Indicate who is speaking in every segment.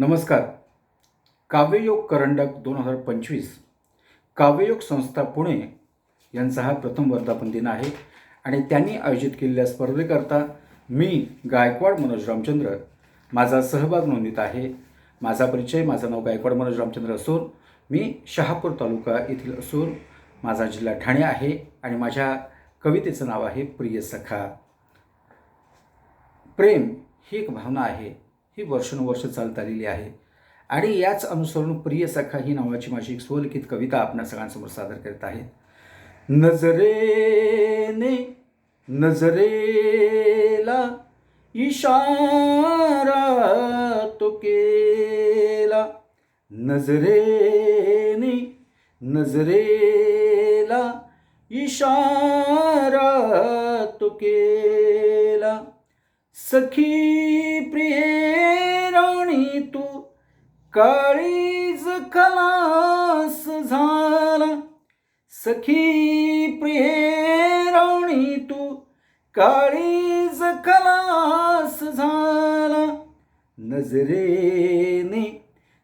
Speaker 1: नमस्कार. काव्ययोग करंडक दोन हजार पंचवीस. काव्ययोग संस्था पुणे यांचा हा प्रथम वर्धापन दिन आहे आणि त्यांनी आयोजित केलेल्या स्पर्धेकरता मी गायकवाड मनोज रामचंद्र माझा सहभाग नोंदीत आहे. माझा परिचय माझं नाव गायकवाड मनोज रामचंद्र असून मी शहापूर तालुका येथील असून माझा जिल्हा ठाणे आहे आणि माझ्या कवितेचं नाव आहे प्रिय सखा. प्रेम ही एक भावना आहे. ही वर्षानुवर्ष चालत आलेली आहे. आणि याच अनुसरून प्रिय सखा ही नावाची माझी एक स्वलिखित कविता आपल्या सगळ्यांसमोर सादर करत आहे. नजरेने नजरेला इशारा तो केला. नजरेने नजरेला इशारा तो केला. सखी प्रिये राणी तू काळीज खलास झाला. सखी प्रिये राणी तू काळीज खलास झाला. नजरेने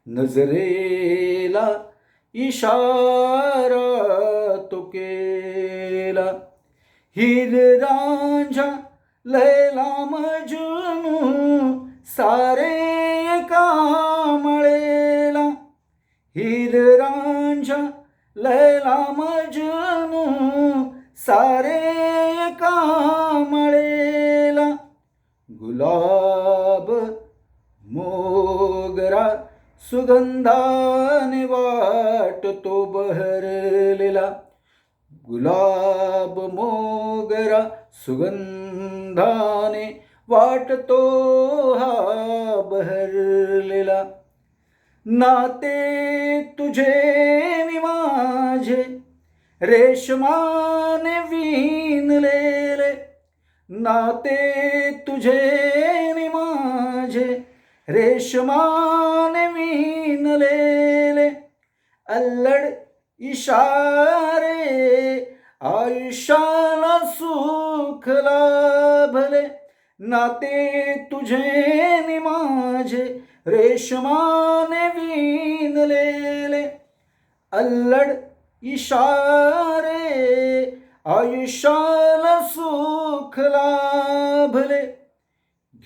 Speaker 1: नजरेला इशारा तो केला. हिर रांझा लैला मजनू सारे कामळेला हिर रांझा लैला मजनू सारे कामळेला गुलाब मोगरा सुगंधाने वाटतो बहरलेला. गुलाब मोगरा सुगंधाने वाटतो हा बहरलेला. नाते तुझे मी माझे रेशमाने विणलेले. नाते तुझे नि माझे रेशमाने विणलेले. अल्लड इशारे आयुष्याला सुख लाभले. नाते तुझे नि माझे रेशमाने विणलेले. अल्लड इशारे आयुष्याला सुख लाभले.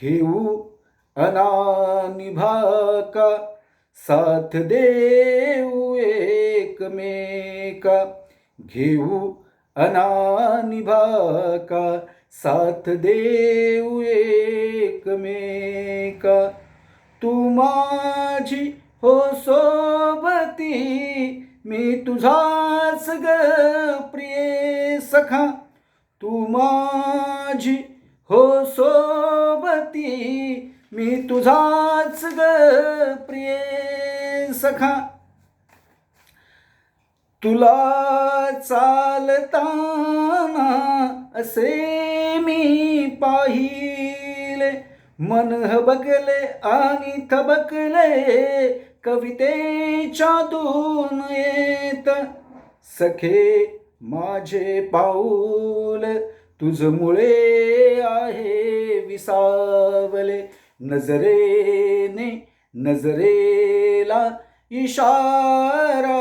Speaker 1: घेऊ अनानिभाका साथ देऊ एकमेका. घेऊ अनानिभाका साथ देऊ एकमेका तू माझी हो सोबती मी तुझाच ग प्रिय सखा। तू माझी हो सोबती मी तुझाच ग प्रिय सखा। तुला चालताना असे मी पाहिले. मन हबकले आणि थबकले कवितेच्या दोन येत. सखे माझे पाऊल तुझमुळे आहे विसावले. नजरेने नजरेला इशारा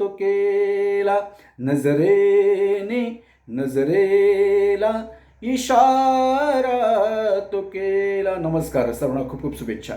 Speaker 1: तो केला नजरेने नजरेला इशारा तो केला. नमस्कार सर्वांना खूप खूप शुभेच्छा.